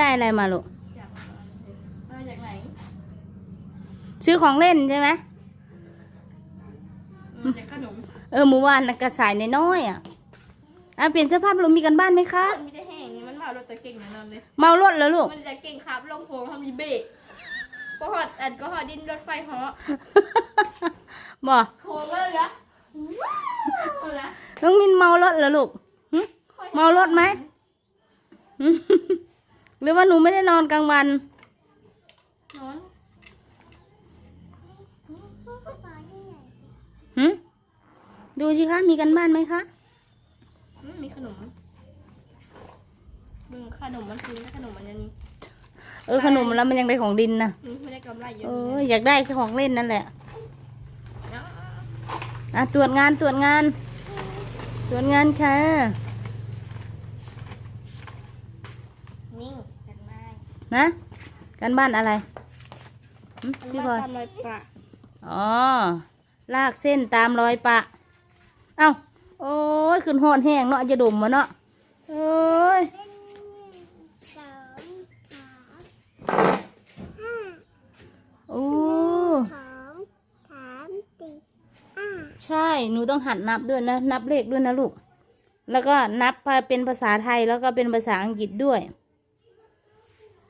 น้องมินได้อะไรมาลูกจากมาจากไหน ซื้อของเล่นใช่ไหมมาจากขนม เออเมื่อวานน่ะกระสายน้อยๆอะอะเปลี่ยนเสื้อผ้าเรามีกันบ้านไหมคะมันมีแต่แห้งนี่มันเมารถแต่เก่งแน่นอนเลย เมารถแล้วลูก มันจะเก่งครับลงโค้งทำมีเบรกก็หอดอันก็หอดดินรถไฟเหาะบอกโค้งก็เลยนะเอาละน้องมินเมารถแล้วลูกหึเมารถไหม หึหรือว่าหนูไม่ได้นอนกลางวัน นอนหึดูสิคะ มีกันบ้านไหมคะอืมมีขนมมึงขนมมันซื้อนะขนมมันยังนี่เออขนมแล้วมันยังได้ของดินนะอืมไม่ได้กำไรเยอะเอออยากได้แค่ของเล่นนั่นแหละเนาะอะตรวจงานตรวจงาน ตรวจงานค่ะ นี่กันไม้ นะกันบ้านอะไรหึพี่ไม้บอยตามรอยปะอ๋อ ลากเส้นตามรอยปะ เอ้า โอ้ย ขึ้นหอนแห้งเนาะจะดมมาเนาะโอ้ย โอ้ ใช่ หนูต้องหัดนับด้วยนะ นับเลขด้วยนะลูก แล้วก็นับเป็นภาษาไทยแล้วก็เป็นภาษาอังกฤษด้วย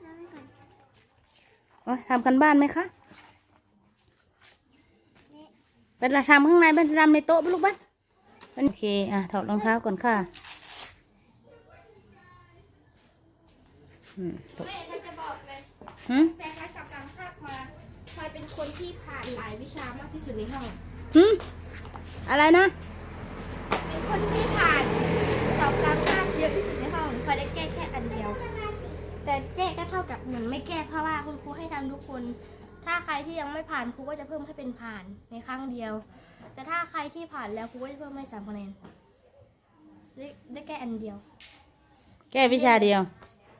แล้วไปก่อน โอ๊ย ทำกันบ้านไหมคะไปละทำข้างในไปทำในโต๊ะไปลูกไปโอเค อะ ถอดรองเท้าก่อนค่ะอืมตกแม่ถ้าจะบอกเลยหืมแต่ใครสับการภาคมาใครเป็นคนที่ผ่านหลายวิชามากที่สุดในห้องหืมอะไรนะ เป็นคนที่ แต่แก้ก็เท่ากับเหมือนไม่แก้เพราะว่าคุณครูให้ทำทุกคน ถ้าใครที่ยังไม่ผ่านครูก็จะเพิ่มให้เป็นผ่านในครั้งเดียว แต่ถ้าใครที่ผ่านแล้วครูก็จะเพิ่มให้สามคะแนนได้ได้แก้อันเดียว แก้วิชาเดียว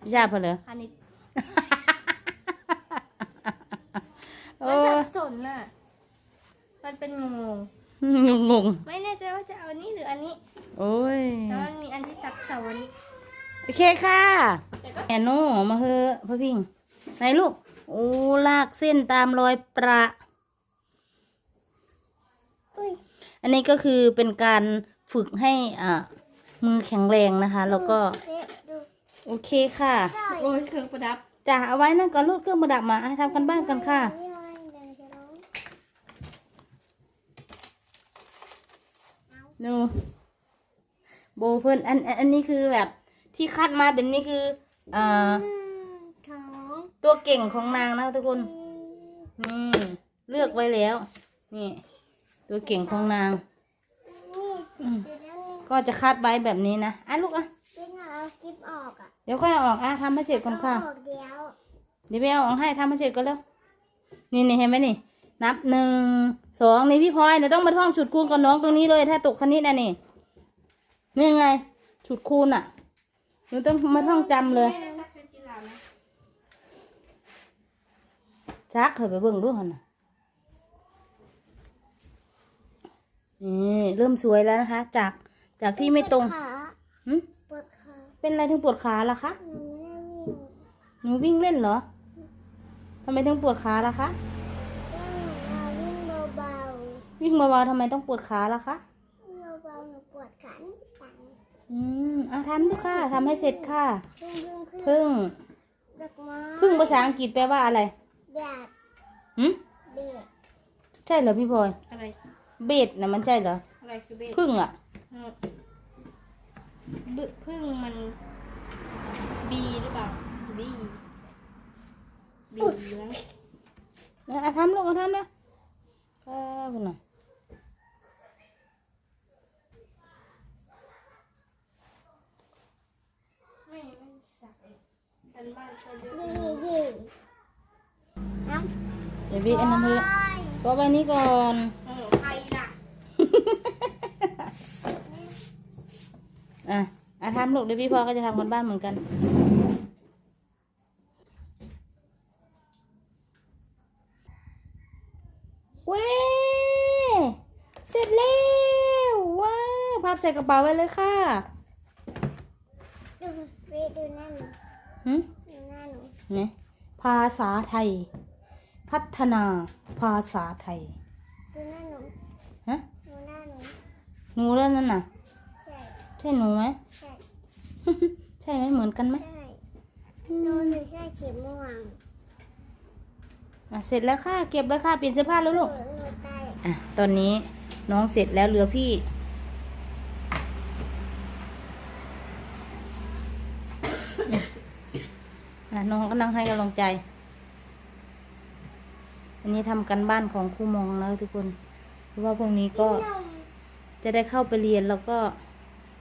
วิชาเพนเหรอคณิตโอ้มันสับสนน่ะ มันเป็นงงงงงๆไม่แน่ใจว่าจะเอาอันนี้หรืออันนี้ๆโอ้ย แล้วมันมีอันที่ซับซ้อน โอเคค่ะแต่ก็แอนโน่มาเฮอะพ่อพิงไหนลูก โอ้ลากเส้นตามรอยประอุ้ยอันนี้ก็คือเป็นการฝึกให้อ่ามือแข็งแรงนะคะ แล้วก็เละดูโอเคค่ะได้โอ้ยเครื่องประดับจะเอาไว้นั่นก่อนลูกเครื่องประดับมาอะทำกันบ้านกันค่ะไม่เอาเดี๋ยวจะร้องดูโบเพิ่นอันอันอันนี้คือแบบ ที่คัดมาเป็นนี่คืออ่าหนึ่งสองตัวเก่งของนางนะคะทุกคนสี่นี่เลือกไว้แล้ว นี่ ตัวเก่งของนางนี่อืมเดี๋ยวแล้วนี่ก็จะคัดไว้แบบนี้นะอะลูกอะเป็นเอาคลิปออกอะเดี๋ยวค่อยเอาออกอะทำให้เสร็จก่อนค่ะเอาออกเดียวเดี๋ยวไปเอาออกให้ทำให้เสร็จก่อนแล้วนี่นี่เห็นไหมนี่ นับหนึ่งสองนี่พี่พลอยเนี่ยต้องมาท่องฉุดคูณกับน้องตรงนี้เลย ถ้าตกคณิตนะนี่นี่ไงฉุดคูณอะ หนูต้องมาท่องจำเลยไม่ได้ซักชุดกีฬานะจักเคยไปเบิ่งดูหันน่ะนี่เริ่มสวยแล้วนะคะ จากจากที่ไม่ตรงปวดขาหึปวดขาเป็นอะไรถึงปวดขาล่ะคะ หนูไม่ได้วิ่งหนูวิ่งเล่นเหรอทำไมถึงปวดขาล่ะคะ ก็หนูมาวิ่งเบาวิ่งเบาๆทำไมต้องปวดขาล่ะคะ ๆวิ่งเบาๆหนูปวดขานิดหน่ อยอืมอะทำดูค่ะทำให้เสร็จค่ะ พึ่งพึ่งพึ่งพึ่งดอกไม้พึ่งภาษาอังกฤษแปลว่าอะไรแบบหืมเบ็ดใช่เหรอพี่พลอย อะไร เบ็ดนะมันใช่เหรอ อะไรคือเบสพึ่งอะ อืมบึพึ่งมัน บีหรือเปล่า บี บีนะอะทำลูกอะทำเลยค่ะคุณน่ะ ไม่ไม่สักเองกันบ้านก็เยอะยี่ยี่น้ำเดี๋ยวพี่อันนั้นเถอะโอ้ยก็ไว้นี้ก่อนโอ้โหใครล่ะอะอะทำลูกเดี๋ยวพี่พลอยก็จะทำกันบ้านเหมือนกันเว้ยเสร็จแล้วว้าวพับใส่กระเป๋าไว้เลยค่ะ ดูเวดูนั่นหืมด นะภาษาไทย พัฒนาภาษาไทย ดูหน้าหนูฮะดูหน้าหนูหนูแล้วนั่นน่ะ ใช่ ใช่หนูไหมใช่ ใช่ไหมเหมือนกันไหมใช่หนูหนูใช่สีม่วงอะเสร็จแล้วค่ะ เก็บเลยค่ะเปลี่ยนเสื้อผ้าแล้วหนูลูก หนูใต้อะ ตอนนี้น้องเสร็จแล้วเหลือพี่ อะ น้องกำลังให้กำลังใจ อันนี้ทำกันบ้านของครูมองแล้วทุกคนเพราะว่าพวกนี้ก็นมจะได้เข้าไปเรียนแล้วก็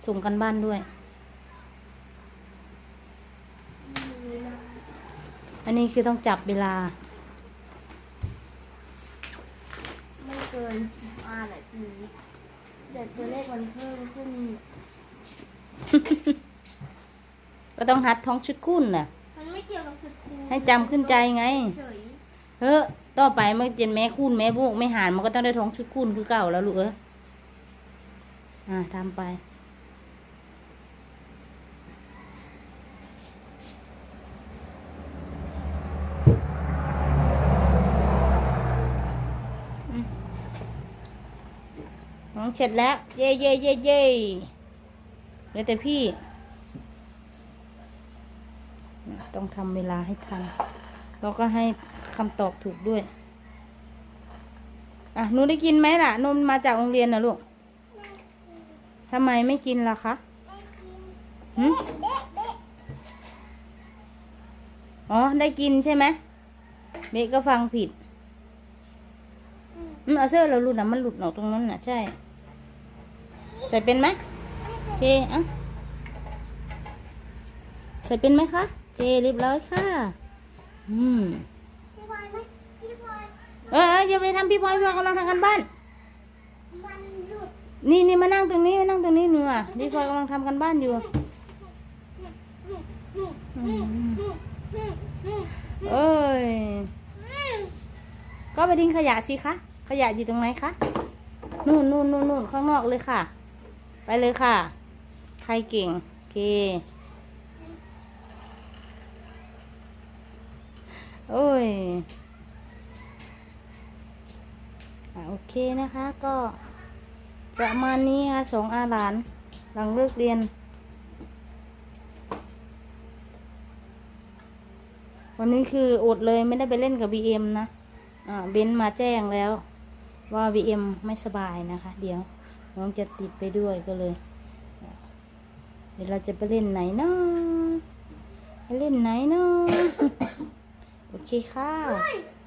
ส่งกันบ้านด้วย อันนี้คือต้องจับเวลา ไม่เกินสิบห้านาทีเดี๋ยวตัวเลขมันเพิ่มขึ้น ก็ต้องหัดท้องชุดคุ้นน่ะ ให้จำขึ้นใจไง เฉยเฮ้อต่อไปเมื่อเจนแม่คูณแม่บวกแม่หารมันก็ต้องได้ท้องชุดคูณคือเก่าแล้วลูกเอ้ยอ่าทำไป น้องเสร็จแล้ว เย่เย่เย่เย่เหลือแต่พี่ ต้องทำเวลาให้ทันแล้วก็ให้คำตอบถูกด้วย อะหนูได้กินไหมล่ะ นมมาจากโรงเรียนนะลูกทำไมไม่กินล่ะคะหึอ๋อ ได้กินใช่ไหมเบกก็ฟังผิดอืมเอาเสื้อเราหลุดนะมันหลุดออกตรงนั้นน่ะใช่ ใส่เป็นไหมโอเคอะใส่เป็นไหมคะโอ เคเรียบร้อยค่ะ อืมพี่พลอยไหมพี่พลอยเออเอออย่าไปทำพี่พลอยพี่พลอยกำลังทำกันบ้าน มันหลุดนี่นี่มานั่งตรงนี้มานั่งตรงนี้หนูอะพี่พลอยกำลังทำกันบ้านอยู่อืมเอ้ย ก็ไปทิ้งขยะสิคะ ขยะอยู่ตรงไหนคะ นู่นนู่นนู่นนู่นข้างนอกเลยค่ะ ไปเลยค่ะ ใครเก่ง โอเค โอ้ยอโอเคนะคะก็ประมาณนี้ค่ะสองอาหลานหลังเลิกเรียน วันนี้คืออดเลยไม่ได้ไปเล่นกับ BM นะอ่าเบนมาแจ้งแล้ว ว่า BM ไม่สบายนะคะ เดี๋ยวน้องจะติดไปด้วยก็เลย เดี๋ยวเราจะไปเล่นไหนเนาะไปเล่นไหนเนาะ โอเคค่ะ